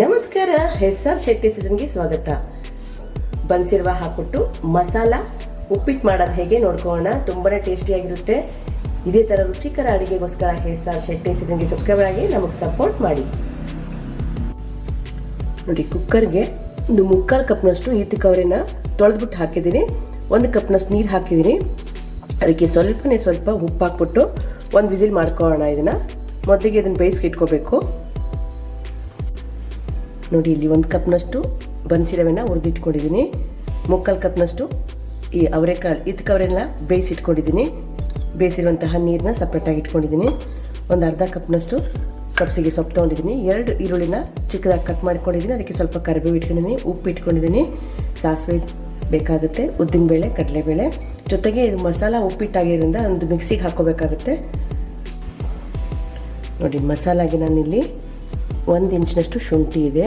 ನಮಸ್ಕಾರ ಹೆಸರ್ ಶೆಟ್ಟಿ ಸೀಸನ್ಗೆ ಸ್ವಾಗತ. ಬನ್ಸಿರುವ ಹಾಕ್ಬಿಟ್ಟು ಮಸಾಲ, ಉಪ್ಪಿಟ್ಟು ಮಾಡೋದು ಹೇಗೆ ನೋಡ್ಕೊಳ್ಳೋಣ ತುಂಬಾ ಟೇಸ್ಟಿಯಾಗಿರುತ್ತೆ ಇದೇ ಥರ ರುಚಿಕರ ಅಡುಗೆಗೋಸ್ಕರ ಹೆಸರ್ ಶೆಟ್ಟಿ ಸೀಸನ್ಗೆ ಸಬ್ಸ್ಕ್ರೈಬ್ ಆಗಿ ನಮಗೆ ಸಪೋರ್ಟ್ ಮಾಡಿ. ನೋಡಿ, ಕುಕ್ಕರ್ಗೆ ಒಂದು ಮುಕ್ಕಾಲು ಕಪ್ನಷ್ಟು ಈತಿ ಕವರಿನ ತೊಳೆದ್ಬಿಟ್ಟು ಹಾಕಿದ್ದೀನಿ. ಒಂದು ಕಪ್ನಷ್ಟು ನೀರು ಹಾಕಿದ್ದೀನಿ. ಅದಕ್ಕೆ ಸ್ವಲ್ಪನೇ ಸ್ವಲ್ಪ ಉಪ್ಪು ಹಾಕ್ಬಿಟ್ಟು ಒಂದು ವಿಸಿಲ್ ಮಾಡ್ಕೊಳ್ಳೋಣ ಇದನ್ನು. ಮೊದಲಿಗೆ ಇದನ್ನು ಬೇಯಿಸಿ ಇಟ್ಕೋಬೇಕು. ನೋಡಿ, ಇಲ್ಲಿ ಒಂದು ಕಪ್ನಷ್ಟು ಬನ್ಸಿರವೆನ ಹುರಿದಿಟ್ಕೊಂಡಿದ್ದೀನಿ ಮುಕ್ಕಾಲು ಕಪ್ನಷ್ಟು ಈ ಅವರೆಕಾಳು ಇದಕ್ಕವರೆಲ್ಲ ಬೇಯಿಸಿಟ್ಕೊಂಡಿದ್ದೀನಿ ಬೇಯಿಸಿರುವಂತಹ ನೀರನ್ನ ಸಪ್ರೇಟಾಗಿ ಇಟ್ಕೊಂಡಿದ್ದೀನಿ ಒಂದು ಅರ್ಧ ಕಪ್ನಷ್ಟು ಸಬ್ಸಿಗೆ ಸೊಪ್ಪು ತೊಗೊಂಡಿದ್ದೀನಿ ಎರಡು ಈರುಳ್ಳಿನ ಚಿಕ್ಕದಾಗಿ ಕಟ್ ಮಾಡ್ಕೊಂಡಿದ್ದೀನಿ ಅದಕ್ಕೆ ಸ್ವಲ್ಪ ಕರಿಬೇವು ಇಟ್ಕೊಂಡಿದ್ದೀನಿ ಉಪ್ಪು ಇಟ್ಕೊಂಡಿದ್ದೀನಿ ಸಾಸಿವೆ ಬೇಕಾಗುತ್ತೆ ಉದ್ದಿನಬೇಳೆ ಕಡಲೆಬೇಳೆ ಜೊತೆಗೆ ಇದು ಮಸಾಲ ಉಪ್ಪಿಟ್ಟಾಗಿರೋದ್ರಿಂದ ಒಂದು ಮಿಕ್ಸಿಗೆ ಹಾಕೋಬೇಕಾಗುತ್ತೆ. ನೋಡಿ, ಮಸಾಲಾಗೆ ನಾನಿಲ್ಲಿ ಒಂದು ಇಂಚಿನಷ್ಟು ಶುಂಠಿ ಇದೆ.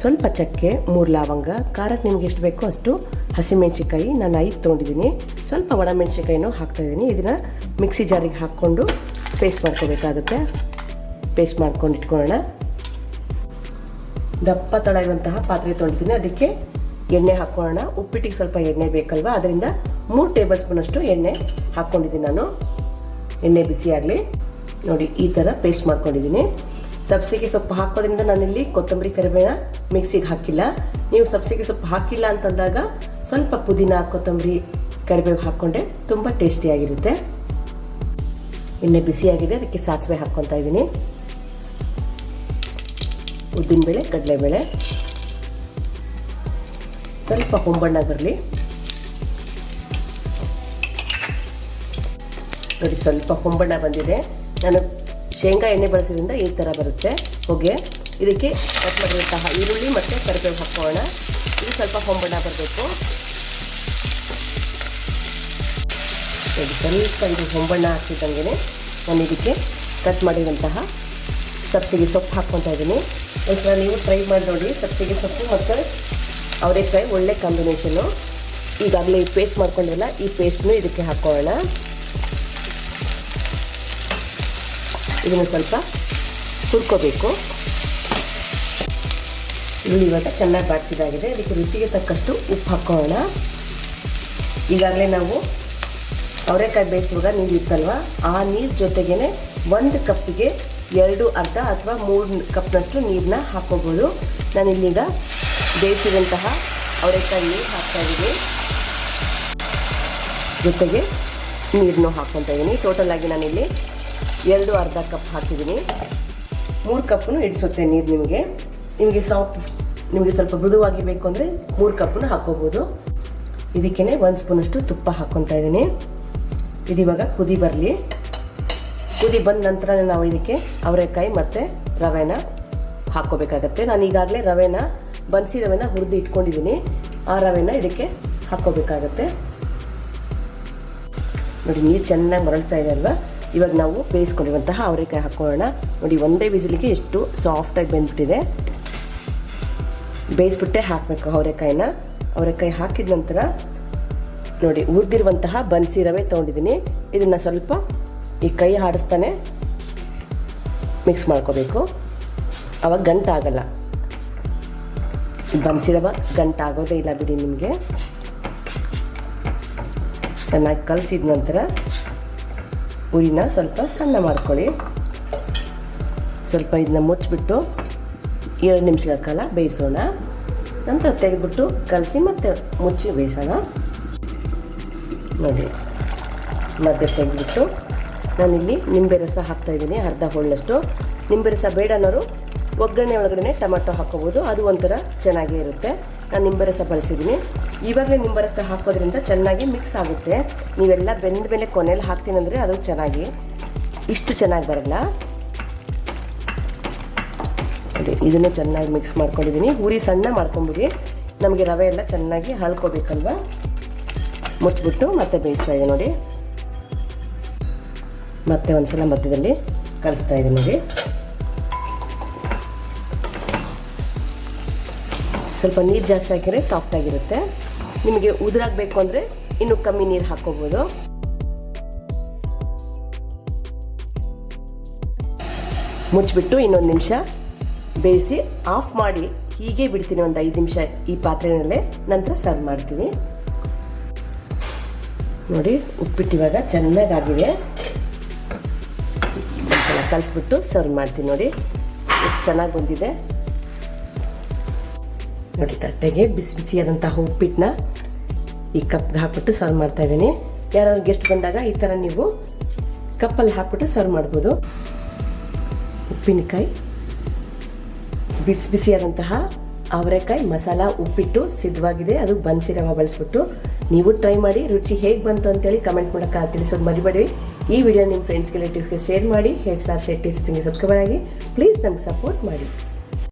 ಸ್ವಲ್ಪ ಚಕ್ಕೆ, ಮೂರು ಲವಂಗ ಖಾರಕ್ಕೆ ನಿಮ್ಗೆ ಎಷ್ಟು ಬೇಕೋ ಅಷ್ಟು ಹಸಿಮೆಣ್ಸಿಕಾಯಿ ನಾನು ಐದು ತೊಗೊಂಡಿದ್ದೀನಿ ಸ್ವಲ್ಪ ಒಣಮೆಣಸಿನಕಾಯಿನೂ ಹಾಕ್ತಾ ಇದ್ದೀನಿ ಇದನ್ನು ಮಿಕ್ಸಿ ಜಾರಿಗೆ ಹಾಕ್ಕೊಂಡು ಪೇಸ್ಟ್ ಮಾಡ್ಕೋಬೇಕಾಗುತ್ತೆ. ಪೇಸ್ಟ್ ಮಾಡ್ಕೊಂಡು ಇಟ್ಕೊಳ್ಳೋಣ. ದಪ್ಪ ತಳ ಇರುವಂತಹ ಪಾತ್ರೆ ತೊಳಿತೀನಿ. ಅದಕ್ಕೆ ಎಣ್ಣೆ ಹಾಕ್ಕೊಳ್ಳೋಣ. ಉಪ್ಪಿಟ್ಟಿಗೆ ಸ್ವಲ್ಪ ಎಣ್ಣೆ ಬೇಕಲ್ವಾ? ಅದರಿಂದ ಮೂರು ಟೇಬಲ್ ಸ್ಪೂನಷ್ಟು ಎಣ್ಣೆ ಹಾಕ್ಕೊಂಡಿದ್ದೀನಿ ನಾನು. ಎಣ್ಣೆ ಬಿಸಿಯಾಗಲಿ ನೋಡಿ, ಈ ಥರ ಪೇಸ್ಟ್ ಮಾಡ್ಕೊಂಡಿದ್ದೀನಿ ಸಬ್ಸಿಗೆ ಸೊಪ್ಪು ಹಾಕೋದ್ರಿಂದ ನಾನಿಲ್ಲಿ ಕೊತ್ತಂಬರಿ ಕರಿಬೇಣ ಮಿಕ್ಸಿಗೆ ಹಾಕಿಲ್ಲ. ನೀವು ಸಬ್ಸಿಗೆ ಸೊಪ್ಪು ಹಾಕಿಲ್ಲ ಅಂತಂದಾಗ ಸ್ವಲ್ಪ ಪುದೀನ, ಕೊತ್ತಂಬರಿ ಕರಿಬೇವು ಹಾಕ್ಕೊಂಡೆ ತುಂಬ ಟೇಸ್ಟಿಯಾಗಿರುತ್ತೆ ಎಣ್ಣೆ ಬಿಸಿಯಾಗಿದೆ, ಅದಕ್ಕೆ ಸಾಸಿವೆ ಹಾಕ್ಕೊತಾ ಇದ್ದೀನಿ. ಉದ್ದಿನಬೇಳೆ ಕಡಲೆಬೇಳೆ ಸ್ವಲ್ಪ ಹೊಂಬಣ್ಣ ಬರಲಿ. ನೋಡಿ, ಸ್ವಲ್ಪ ಹೊಂಬಣ್ಣ ಬಂದಿದೆ. ನಾನು ಶೇಂಗಾ ಎಣ್ಣೆ ಬಳಸೋದ್ರಿಂದ ಈ ಥರ ಬರುತ್ತೆ. ಹೊಗೆ ಇದಕ್ಕೆ ಕಟ್ ಈರುಳ್ಳಿ ಮತ್ತು ಕರಿಬೇವು ಹಾಕೋಣ. ಇದು ಸ್ವಲ್ಪ ಹೊಂಬಣ್ಣ ಬರಬೇಕು. ಸ್ವಲ್ಪ ಇದು ಹೊಂಬಣ್ಣ ಹಾಕಿದಂಗೆ ನಾನು ಇದಕ್ಕೆ ಕಟ್ ಮಾಡಿರುವಂತಹ ಸಬ್ಸಿಗೆ ಸೊಪ್ಪು ಹಾಕ್ಕೊತಾ ಇದ್ದೀನಿ. ಒಂದ್ಸಲ ನೀವು ಟ್ರೈ ಮಾಡಿ ನೋಡಿ ಸಬ್ಸಿಗೆ ಸೊಪ್ಪು ಮತ್ತು ಅವರೆಕಾಯಿ ಒಳ್ಳೆ ಕಾಂಬಿನೇಷನು ಈಗಾಗಲೇ ಈ ಪೇಸ್ಟ್ ಮಾಡ್ಕೊಂಡಿಲ್ಲ, ಈ ಪೇಸ್ಟ್ನು ಇದಕ್ಕೆ ಹಾಕೋಣ. ಇದನ್ನು ಸ್ವಲ್ಪ ಹುರ್ಕೋಬೇಕು ಈರುಳ್ಳಿ ಇವಾಗ ಚೆನ್ನಾಗಿ ಬಾಡ್ತಿದ್ದಾಗಿದೆ ಅದಕ್ಕೆ ರುಚಿಗೆ ತಕ್ಕಷ್ಟು ಉಪ್ಪು ಹಾಕೋಣ. ಈಗಾಗಲೇ ನಾವು ಅವರೆಕಾಯಿ ಬೇಯಿಸುವಾಗ ನೀರು ಇತ್ತಲ್ವ? ಆ ನೀರು ಜೊತೆಗೇ ಒಂದು ಕಪ್ಪಿಗೆ ಎರಡು ಅರ್ಧ ಅಥವಾ ಮೂರು ಕಪ್ನಷ್ಟು ನೀರನ್ನ ಹಾಕೋಬೋದು. ನಾನಿಲ್ಲೀಗ ಬೇಯಿಸಿದಂತಹ ಅವರೆಕಾಯಿ ನೀರು ಹಾಕ್ತಾ ಇದ್ದೀನಿ. ಜೊತೆಗೆ ನೀರನ್ನು ಹಾಕ್ಕೊತಾ ಇದ್ದೀನಿ. ಟೋಟಲ್ ಆಗಿ ನಾನಿಲ್ಲಿ ಎರಡು ಅರ್ಧ ಕಪ್ ಹಾಕಿದ್ದೀನಿ. ಮೂರು ಕಪ್ಪನ್ನು ಇಡಿಸುತ್ತೆ ನೀರು ನಿಮಗೆ. ನಿಮಗೆ ಸಾಫ್ಟ್ ನಿಮಗೆ ಸ್ವಲ್ಪ ಮೃದುವಾಗಿ ಬೇಕು ಅಂದರೆ ಮೂರು ಕಪ್ಪನ್ನು ಹಾಕ್ಕೋಬೋದು ಇದಕ್ಕೇ ಒಂದು ಸ್ಪೂನಷ್ಟು ತುಪ್ಪ ಹಾಕ್ಕೊತಾ ಇದ್ದೀನಿ. ಇದಿವಾಗ ಕುದಿ ಬರಲಿ. ಕುದಿ ಬಂದ ನಂತರ ನಾವು ಇದಕ್ಕೆ ಅವರೆಕಾಯಿ ಮತ್ತು ರವೆನ ಹಾಕ್ಕೋಬೇಕಾಗತ್ತೆ ನಾನು ಈಗಾಗಲೇ ರವೆನ, ಬನ್ಸಿ ರವೆನ ಹುರಿದು ಇಟ್ಕೊಂಡಿದ್ದೀನಿ ಆ ರವೆನ ಇದಕ್ಕೆ ಹಾಕ್ಕೋಬೇಕಾಗತ್ತೆ ನೋಡಿ, ನೀರು ಚೆನ್ನಾಗಿ ಮರಳ್ತಾ ಇದೆ ಅಲ್ವಾ? ಇವಾಗ ನಾವು ಬೇಯಿಸ್ಕೊಂಡಿರುವಂತಹ ಅವರೆಕಾಯಿ ಹಾಕೊಳ್ಳೋಣ ನೋಡಿ, ಒಂದೇ ವಿಸಿಲಿಗೆ ಎಷ್ಟು ಸಾಫ್ಟಾಗಿ ಬೆಂದ್ಬಿಟ್ಟಿದೆ. ಬೇಯಿಸ್ಬಿಟ್ಟೆ ಹಾಕಬೇಕು ಅವರೆಕಾಯಿನ. ಅವರೆಕಾಯಿ ಹಾಕಿದ ನಂತರ ನೋಡಿ ಉರಿದಿರುವಂತಹ ಬನ್ಸಿ ರವೆ ತೊಗೊಂಡಿದ್ದೀನಿ. ಇದನ್ನು ಸ್ವಲ್ಪ ಈ ಕೈ ಆಡಿಸ್ತಾನೆ ಮಿಕ್ಸ್ ಮಾಡ್ಕೋಬೇಕು. ಅವಾಗ ಗಂಟಾಗಲ್ಲ ಬನ್ಸಿ ರವೆ ಗಂಟಾಗೋದೇ ಇಲ್ಲ ಬಿಡಿ ನಿಮಗೆ. ಚೆನ್ನಾಗಿ ಕಲಸಿದ ನಂತರ ಉರಿನ ಸ್ವಲ್ಪ ಸಣ್ಣ ಮಾಡ್ಕೊಳ್ಳಿ. ಸ್ವಲ್ಪ ಇದನ್ನ ಮುಚ್ಚಿಬಿಟ್ಟು ಎರಡು ನಿಮಿಷಗಳ ಕಾಲ ಬೇಯಿಸೋಣ. ನಂತರ ತೆಗೆದುಬಿಟ್ಟು ಕಲಸಿ ಮತ್ತೆ ಮುಚ್ಚಿ ಬೇಯಿಸೋಣ. ನೋಡಿ ಮತ್ತೆ ತೆಗೆದುಬಿಟ್ಟು ನಾನಿಲ್ಲಿ ನಿಂಬೆ ರಸ ಹಾಕ್ತಾಯಿದ್ದೀನಿ ಅರ್ಧ ಹೋಳಿನಷ್ಟು ನಿಂಬೆ ರಸ ಬೇಡ ಅನ್ನೋರು ಒಗ್ಗರಣೆ ಒಳಗಡೆ ಟೊಮೆಟೊ ಹಾಕೋಬೋದು ಅದು ಒಂಥರ ಚೆನ್ನಾಗೇ ಇರುತ್ತೆ. ನಾನು ನಿಂಬೆ ರಸ ಬಳಸಿದ್ದೀನಿ. ಇವಾಗಲೇ ನಿಂಬೆ ರಸ ಹಾಕೋದ್ರಿಂದ ಚೆನ್ನಾಗಿ ಮಿಕ್ಸ್ ಆಗುತ್ತೆ. ನೀವೆಲ್ಲ ಬೆಂದ ಮೇಲೆ ಕೊನೆಯಲ್ಲಿ ಹಾಕ್ತೀನಂದರೆ ಅದು ಚೆನ್ನಾಗಿ, ಇಷ್ಟು ಚೆನ್ನಾಗಿ ಬರಲ್ಲ. ನೋಡಿ, ಇದನ್ನು ಚೆನ್ನಾಗಿ ಮಿಕ್ಸ್ ಮಾಡ್ಕೊಂಡಿದ್ದೀನಿ. ಹುರಿ ಸಣ್ಣ ಮಾಡ್ಕೊಂಬಿಡಿ. ನಮಗೆ ರವೆ ಎಲ್ಲ ಚೆನ್ನಾಗಿ ಹಳ್ಕೋಬೇಕಲ್ವ ಮುಚ್ಚಿಬಿಟ್ಟು ಮತ್ತೆ ಬೇಯಿಸ್ತಾ ಇದೆ ನೋಡಿ. ಮತ್ತೆ ಒಂದ್ಸಲ ಮಧ್ಯದಲ್ಲಿ ಕಲಿಸ್ತಾ ಇದೆ ನೋಡಿ. ಸ್ವಲ್ಪ ನೀರು ಜಾಸ್ತಿ ಹಾಕಿದರೆ ಸಾಫ್ಟ್ ಆಗಿರುತ್ತೆ. ನಿಮಗೆ ಉದುರಾಗಬೇಕು ಅಂದರೆ ಇನ್ನೂ ಕಮ್ಮಿ ನೀರು ಹಾಕೋಬೋದು. ಮುಚ್ಚಿಬಿಟ್ಟು ಇನ್ನೊಂದು ನಿಮಿಷ ಬೇಯಿಸಿ ಆಫ್ ಮಾಡಿ ಹೀಗೆ ಬಿಡ್ತೀನಿ ಒಂದು ಐದು ನಿಮಿಷ ಈ ಪಾತ್ರೆಯಲ್ಲೇ ನಂತರ ಸರ್ವ್ ಮಾಡ್ತೀನಿ ನೋಡಿ, ಉಪ್ಪಿಟ್ಟು ಇವಾಗ ಚೆನ್ನಾಗಾಗಿದೆ. ಕಲಸ್ಬಿಟ್ಟು ಕಲಿಸ್ಬಿಟ್ಟು ಸರ್ವ್ ಮಾಡ್ತೀನಿ ನೋಡಿ, ಎಷ್ಟು ಚೆನ್ನಾಗಿ ಬಂದಿದೆ. ನೋಡಿ, ತಟ್ಟೆಗೆ ಬಿಸಿ ಬಿಸಿಯಾದಂತಹ ಉಪ್ಪಿಟ್ಟನ್ನ ಈ ಕಪ್ಗೆ ಹಾಕ್ಬಿಟ್ಟು ಸರ್ವ್ ಮಾಡ್ತಾ ಇದ್ದೀನಿ. ಯಾರಾದ್ರು ಗೆಸ್ಟ್ ಬಂದಾಗ ಈ ಥರ ನೀವು ಕಪ್ಪಲ್ಲಿ ಹಾಕ್ಬಿಟ್ಟು ಸರ್ವ್ ಮಾಡ್ಬೋದು. ಉಪ್ಪಿನಕಾಯಿ, ಬಿಸಿ ಬಿಸಿಯಾದಂತಹ ಅವರೆಕಾಯಿ, ಮಸಾಲ, ಉಪ್ಪಿಟ್ಟು ಸಿದ್ಧವಾಗಿದೆ. ಅದು ಬನ್ಸಿ ರವೆ ಬಳಸ್ಬಿಟ್ಟು ನೀವು ಟ್ರೈ ಮಾಡಿ, ರುಚಿ ಹೇಗೆ ಬಂತು ಅಂತೇಳಿ ಕಮೆಂಟ್ ಮೂಲಕ ತಿಳಿಸೋದು ಮರಿಬೇಡಿ. ಈ ವಿಡಿಯೋ ನಿಮ್ಮ ಫ್ರೆಂಡ್ಸ್ ರಿಲೇಟಿವ್ಸ್ಗೆ ಶೇರ್ ಮಾಡಿ. H R Shetty subscribe subscriber ಆಗಿ. ಪ್ಲೀಸ್ ನಮ್ಗೆ ಸಪೋರ್ಟ್ ಮಾಡಿ.